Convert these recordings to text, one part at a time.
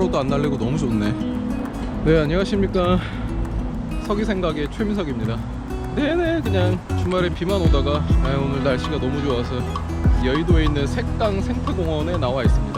하루도 안 날리고 너무 좋네. 네, 안녕하십니까. 서기 생각의 최민석입니다. 네네, 그냥 주말에 비만 오다가 아, 오늘 날씨가 너무 좋아서 여의도에 있는 색당 생태공원에 나와 있습니다.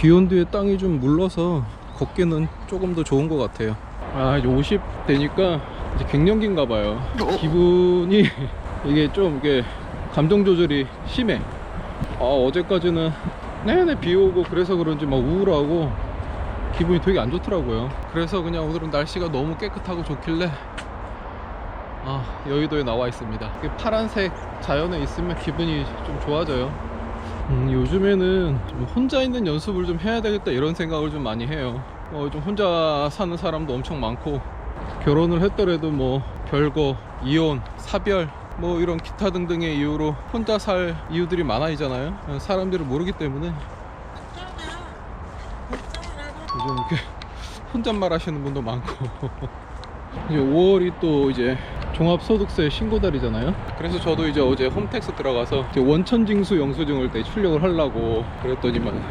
비 온 뒤에 땅이 좀 물러서 걷기는 조금 더 좋은 것 같아요. 아 이제 50 되니까 이제 갱년기인가 봐요. 기분이 이게 좀 이게 감정 조절이 심해. 아 어제까지는 내내 비 오고 그래서 그런지 막 우울하고 기분이 되게 안 좋더라고요. 그래서 그냥 오늘은 날씨가 너무 깨끗하고 좋길래 아 여의도에 나와 있습니다. 파란색 자연에 있으면 기분이 좀 좋아져요. 음, 요즘에는 좀 혼자 있는 연습을 좀 해야 되겠다 이런 생각을 좀 많이 해요. 어, 좀 혼자 사는 사람도 엄청 많고 결혼을 했더라도 뭐 별거, 이혼, 사별 뭐 이런 기타 등등의 이유로 혼자 살 이유들이 많아지잖아요. 어, 사람들을 모르기 때문에 요즘 이렇게 혼잣말 하시는 분도 많고 이제 5월이 또 이제 종합소득세 신고달이잖아요. 그래서 저도 이제 어제 홈택스 들어가서 원천징수 영수증을 내 출력을 하려고 그랬더니만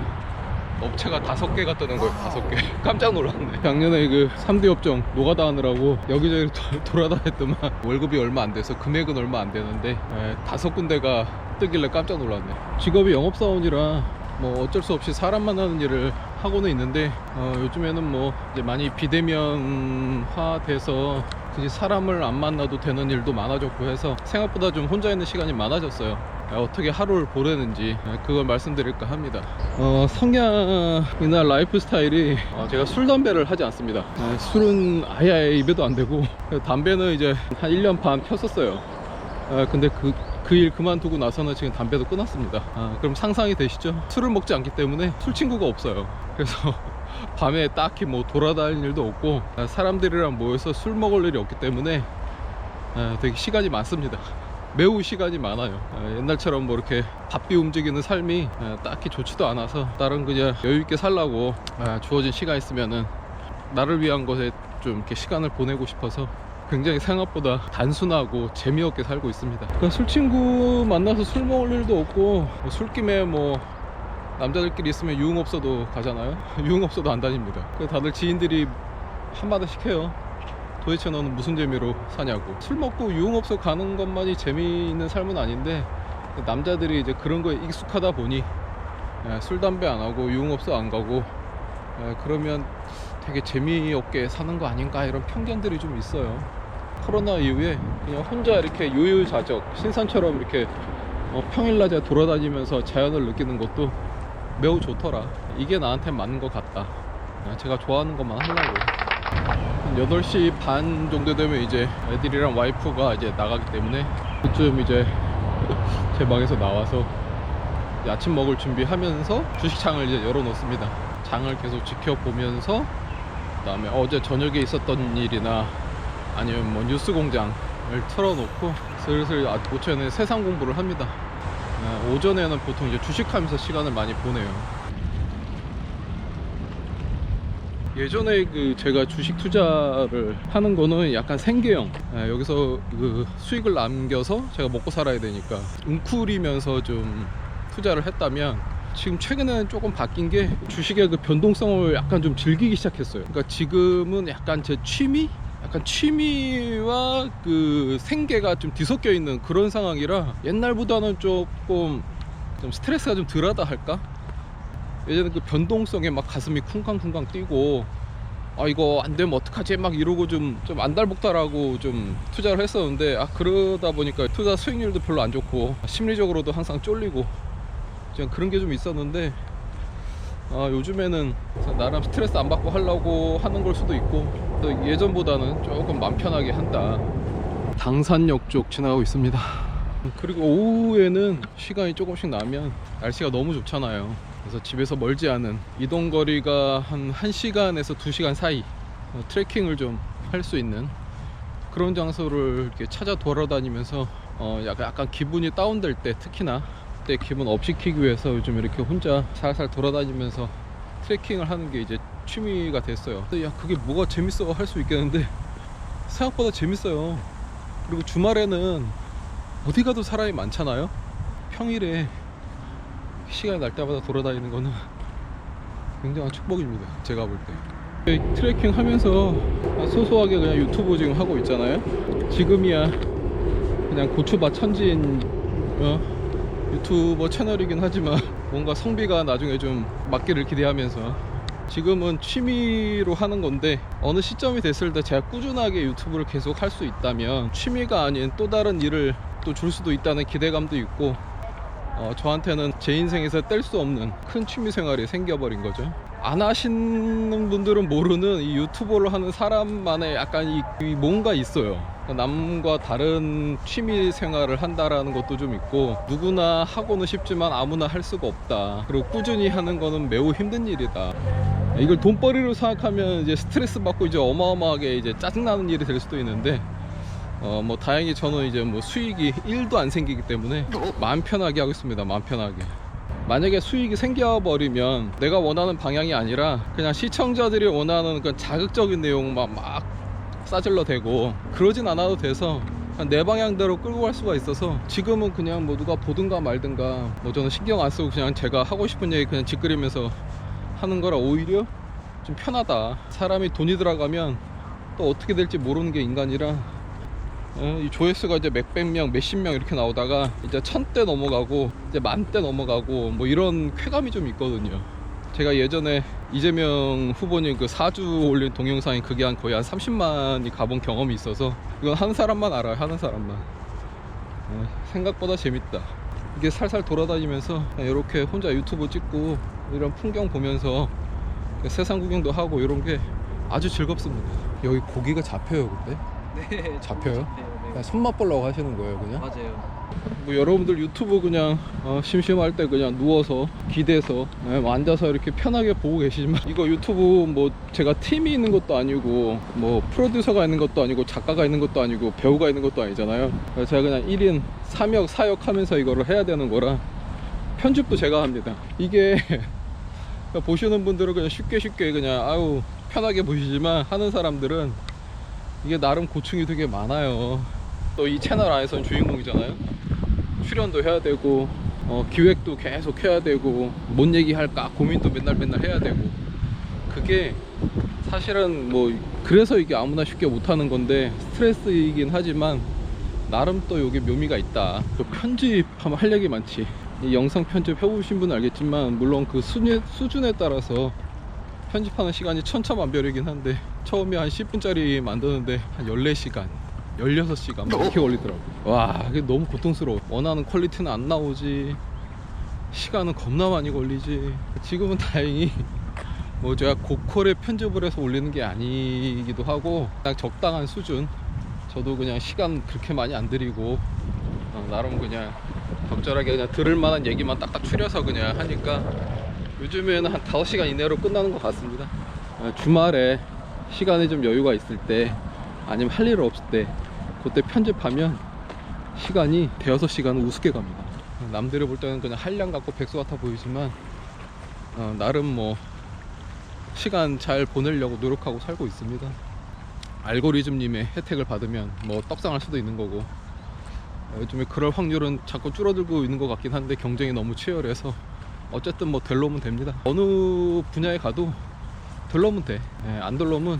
업체가 다섯 개가 뜨는 거예요. 다섯 개. 깜짝 놀랐네. 작년에 그 3대 업종 노가다 하느라고 여기저기 도- 돌아다녔더만 월급이 얼마 안 돼서 금액은 얼마 안 되는데 에, 다섯 군데가 뜨길래 깜짝 놀랐네. 직업이 영업사원이라 뭐 어쩔 수 없이 사람 만나는 일을 하고는 있는데 어, 요즘에는 뭐 이제 많이 비대면화 돼서 굳이 사람을 안 만나도 되는 일도 많아졌고 해서 생각보다 좀 혼자 있는 시간이 많아졌어요. 아, 어떻게 하루를 보내는지 아, 그걸 말씀드릴까 합니다. 어, 성향이나 라이프 스타일이 어, 제가 술 담배를 하지 않습니다. 아, 술은 아예 입에도 안 대고 담배는 이제 한 1년 반 폈었어요. 아, 근데 그, 그 일 그만두고 나서는 지금 담배도 끊었습니다. 아, 그럼 상상이 되시죠? 술을 먹지 않기 때문에 술 친구가 없어요. 그래서 밤에 딱히 뭐 돌아다닐 일도 없고 아, 사람들이랑 모여서 술 먹을 일이 없기 때문에 아, 되게 시간이 많습니다. 매우 시간이 많아요. 아, 옛날처럼 뭐 이렇게 바삐 움직이는 삶이 아, 딱히 좋지도 않아서 다른 그냥 여유 있게 살라고 아, 주어진 시간 있으면은 나를 위한 것에 좀 이렇게 시간을 보내고 싶어서 굉장히 생각보다 단순하고 재미없게 살고 있습니다. 그러니까 술 친구 만나서 술 먹을 일도 없고 뭐 술김에 뭐 남자들끼리 있으면 유흥업소도 가잖아요. 유흥업소도 안 다닙니다. 다들 지인들이 한마디씩 해요. 도대체 너는 무슨 재미로 사냐고. 술 먹고 유흥업소 가는 것만이 재미있는 삶은 아닌데 남자들이 이제 그런 거에 익숙하다 보니 예, 술 담배 안 하고 유흥업소 안 가고 예, 그러면 되게 재미없게 사는 거 아닌가 이런 편견들이 좀 있어요. 코로나 이후에 그냥 혼자 이렇게 유유자적 신선처럼 이렇게 어, 평일낮에 돌아다니면서 자연을 느끼는 것도 매우 좋더라. 이게 나한테 맞는 것 같다. 아, 제가 좋아하는 것만 하려고. 한 8시 반 정도 되면 이제 애들이랑 와이프가 이제 나가기 때문에 그쯤 이제 제 방에서 나와서 아침 먹을 준비하면서 주식창을 이제 열어놓습니다. 장을 계속 지켜보면서 그 다음에 어제 저녁에 있었던 일이나 아니면 뭐 뉴스 공장을 틀어놓고 슬슬 아- 오전에 세상 공부를 합니다. 아, 오전에는 보통 이제 주식하면서 시간을 많이 보내요. 예전에 그 제가 주식 투자를 하는 거는 약간 생계형 아, 여기서 그 수익을 남겨서 제가 먹고 살아야 되니까 웅크리면서 좀 투자를 했다면 지금 최근에는 조금 바뀐 게 주식의 그 변동성을 약간 좀 즐기기 시작했어요. 그러니까 지금은 약간 제 취미? 약간 취미와 그 생계가 좀 뒤섞여 있는 그런 상황이라 옛날보다는 조금 좀 스트레스가 좀 덜하다 할까? 예전에 그 변동성에 막 가슴이 쿵쾅쿵쾅 뛰고 아 이거 안 되면 어떡하지 막 이러고 좀 좀 안달복달하고 좀 투자를 했었는데 아 그러다 보니까 투자 수익률도 별로 안 좋고 심리적으로도 항상 쫄리고 그냥 그런 게 좀 있었는데 아 요즘에는 나름 스트레스 안 받고 하려고 하는 걸 수도 있고 또 예전보다는 조금 맘 편하게 한다. 당산역 쪽 지나가고 있습니다. 그리고 오후에는 시간이 조금씩 나면 날씨가 너무 좋잖아요. 그래서 집에서 멀지 않은 이동 거리가 한 1시간에서 2시간 사이 어, 트레킹을 좀 할 수 있는 그런 장소를 이렇게 찾아 돌아다니면서 어 약간 기분이 다운될 때 특히나 그 때 기분 업 시키기 위해서 요즘 이렇게 혼자 살살 돌아다니면서 트레킹을 하는 게 이제 취미가 됐어요. 야 그게 뭐가 재밌어 할 수 있겠는데 생각보다 재밌어요. 그리고 주말에는 어디 가도 사람이 많잖아요. 평일에 시간이 날 때마다 돌아다니는 거는 굉장한 축복입니다. 제가 볼 때. 이 트레킹 하면서 소소하게 그냥 유튜브 지금 하고 있잖아요. 지금이야 그냥 고추밭 천지인 어, 유튜버 채널이긴 하지만 뭔가 성비가 나중에 좀 맞기를 기대하면서 지금은 취미로 하는 건데 어느 시점이 됐을 때 제가 꾸준하게 유튜브를 계속 할 수 있다면 취미가 아닌 또 다른 일을 또 줄 수도 있다는 기대감도 있고 어, 저한테는 제 인생에서 뗄 수 없는 큰 취미 생활이 생겨버린 거죠. 안 하시는 분들은 모르는 이 유튜버를 하는 사람만의 약간 이, 이 뭔가 있어요. 그러니까 남과 다른 취미 생활을 한다라는 것도 좀 있고 누구나 하고는 싶지만 아무나 할 수가 없다. 그리고 꾸준히 하는 거는 매우 힘든 일이다. 이걸 돈벌이로 생각하면 이제 스트레스 받고 이제 어마어마하게 이제 짜증나는 일이 될 수도 있는데 어 뭐 다행히 저는 이제 뭐 수익이 1도 안 생기기 때문에 마음 편하게 하고 있습니다. 마음 편하게. 만약에 수익이 생겨버리면 내가 원하는 방향이 아니라 그냥 시청자들이 원하는 그 자극적인 내용만 막 싸질러 대고 그러진 않아도 돼서 내 방향대로 끌고 갈 수가 있어서 지금은 그냥 뭐 누가 보든가 말든가 뭐 저는 신경 안 쓰고 그냥 제가 하고 싶은 얘기 그냥 짓거리면서 하는 거라 오히려 좀 편하다. 사람이 돈이 들어가면 또 어떻게 될지 모르는 게 인간이라 어, 이 조회수가 이제 몇백 명, 몇십 명 이렇게 나오다가 이제 천 대 넘어가고 이제 만 대 넘어가고 뭐 이런 쾌감이 좀 있거든요. 제가 예전에 이재명 후보님 그 사주 올린 동영상이 그게 한 거의 한 30만이 가본 경험이 있어서 이건 하는 사람만 알아요. 하는 사람만. 어, 생각보다 재밌다. 이게 살살 돌아다니면서 이렇게 혼자 유튜브 찍고 이런 풍경 보면서 세상 구경도 하고 이런 게 아주 즐겁습니다. 여기 고기가 잡혀요, 근데? 네. 잡혀요? 네, 그냥 손맛 보려고 하시는 거예요, 그냥? 맞아요. 뭐 여러분들 유튜브 그냥 어, 심심할 때 그냥 누워서 기대서 예, 뭐 앉아서 이렇게 편하게 보고 계시지만 이거 유튜브 뭐 제가 팀이 있는 것도 아니고 뭐 프로듀서가 있는 것도 아니고 작가가 있는 것도 아니고 배우가 있는 것도 아니잖아요 그래서 제가 그냥 1인 3역 4역 하면서 이거를 해야 되는 거라 편집도 제가 합니다 이게 보시는 분들은 그냥 쉽게 쉽게 그냥 아유 편하게 보시지만 하는 사람들은 이게 나름 고충이 되게 많아요. 또 이 채널 안에서는 주인공이잖아요. 출연도 해야 되고 어, 기획도 계속 해야 되고 뭔 얘기할까 고민도 맨날 맨날 해야 되고. 그게 사실은 뭐 그래서 이게 아무나 쉽게 못하는 건데 스트레스이긴 하지만 나름 또 여기 묘미가 있다. 또 편집하면 할 얘기 많지. 이 영상 편집 해보신 분은 알겠지만 물론 그 수준에, 수준에 따라서 편집하는 시간이 천차만별이긴 한데 처음에 한 10분짜리 만드는데 한 14시간 16시간 뭐 이렇게 걸리더라고. 와 이게 너무 고통스러워. 원하는 퀄리티는 안 나오지. 시간은 겁나 많이 걸리지. 지금은 다행히 뭐 제가 고퀄의 편집을 해서 올리는 게 아니기도 하고 그냥 적당한 수준. 저도 그냥 시간 그렇게 많이 안 들이고 어, 나름 그냥 적절하게 그냥 들을 만한 얘기만 딱딱 추려서 그냥 하니까 요즘에는 한 5시간 이내로 끝나는 것 같습니다. 어, 주말에 시간이 좀 여유가 있을 때 아니면 할 일 없을 때 그때 편집하면 시간이 대여섯 시간은 우습게 갑니다. 남들이 볼 때는 그냥 한량 같고 백수 같아 보이지만 어, 나름 뭐 시간 잘 보내려고 노력하고 살고 있습니다. 알고리즘님의 혜택을 받으면 뭐 떡상할 수도 있는 거고 어, 요즘에 그럴 확률은 자꾸 줄어들고 있는 것 같긴 한데 경쟁이 너무 치열해서 어쨌든 뭐 될 놈은 됩니다. 어느 분야에 가도 될 놈은 돼안 될 놈은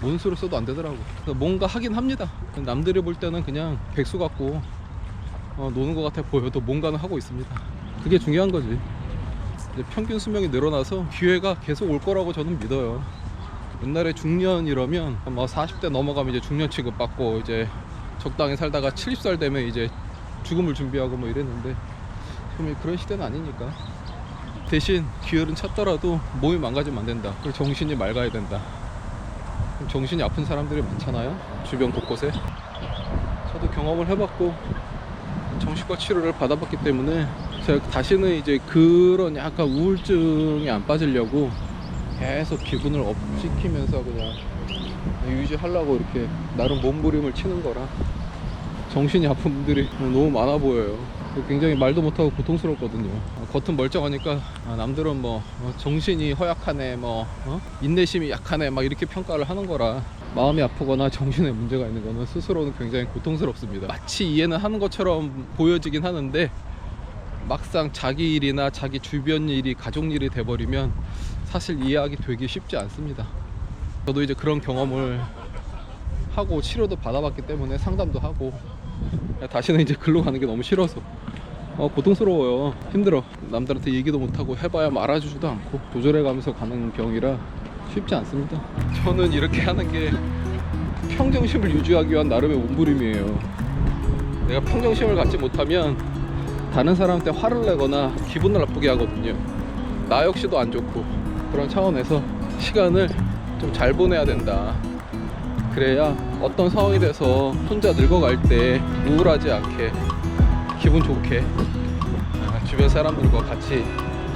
뭔 수를 써도 안 되더라고. 뭔가 하긴 합니다. 남들이 볼 때는 그냥 백수 같고 어, 노는 것 같아 보여도 뭔가는 하고 있습니다. 그게 중요한 거지. 평균 수명이 늘어나서 기회가 계속 올 거라고 저는 믿어요. 옛날에 중년 이러면 뭐 40대 넘어가면 이제 중년 취급 받고 이제 적당히 살다가 70살 되면 이제 죽음을 준비하고 뭐 이랬는데 지금 그런 시대는 아니니까 대신 기회는 찾더라도 몸이 망가지면 안 된다. 그리고 정신이 맑아야 된다. 정신이 아픈 사람들이 많잖아요. 주변 곳곳에. 저도 경험을 해봤고 정신과 치료를 받아봤기 때문에 제가 다시는 이제 그런 약간 우울증에 안 빠지려고 계속 기분을 업시키면서 그냥 유지하려고 이렇게 나름 몸부림을 치는 거라 정신이 아픈 분들이 너무 많아 보여요. 굉장히 말도 못하고 고통스럽거든요. 어, 겉은 멀쩡하니까 아, 남들은 뭐 어, 정신이 허약하네, 뭐 어? 인내심이 약하네, 막 이렇게 평가를 하는 거라 마음이 아프거나 정신에 문제가 있는 거는 스스로는 굉장히 고통스럽습니다. 마치 이해는 하는 것처럼 보여지긴 하는데 막상 자기 일이나 자기 주변 일이 가족 일이 돼버리면 사실 이해하기 되게 쉽지 않습니다. 저도 이제 그런 경험을 하고 치료도 받아봤기 때문에 상담도 하고 다시는 이제 글로 가는 게 너무 싫어서. 어, 고통스러워요. 힘들어. 남들한테 얘기도 못하고 해봐야 말아주지도 않고 조절해가면서 가는 경이라 쉽지 않습니다. 저는 이렇게 하는 게 평정심을 유지하기 위한 나름의 몸부림이에요. 내가 평정심을 갖지 못하면 다른 사람한테 화를 내거나 기분을 나쁘게 하거든요. 나 역시도 안 좋고 그런 차원에서 시간을 좀 잘 보내야 된다 그래야 어떤 상황이 돼서 혼자 늙어갈 때 우울하지 않게 기분 좋게 아, 주변 사람들과 같이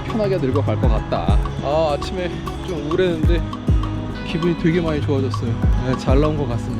편하게 늙어갈 것 같다. 아 아침에 좀 우울했는데 기분이 되게 많이 좋아졌어요. 네, 잘 나온 것 같습니다.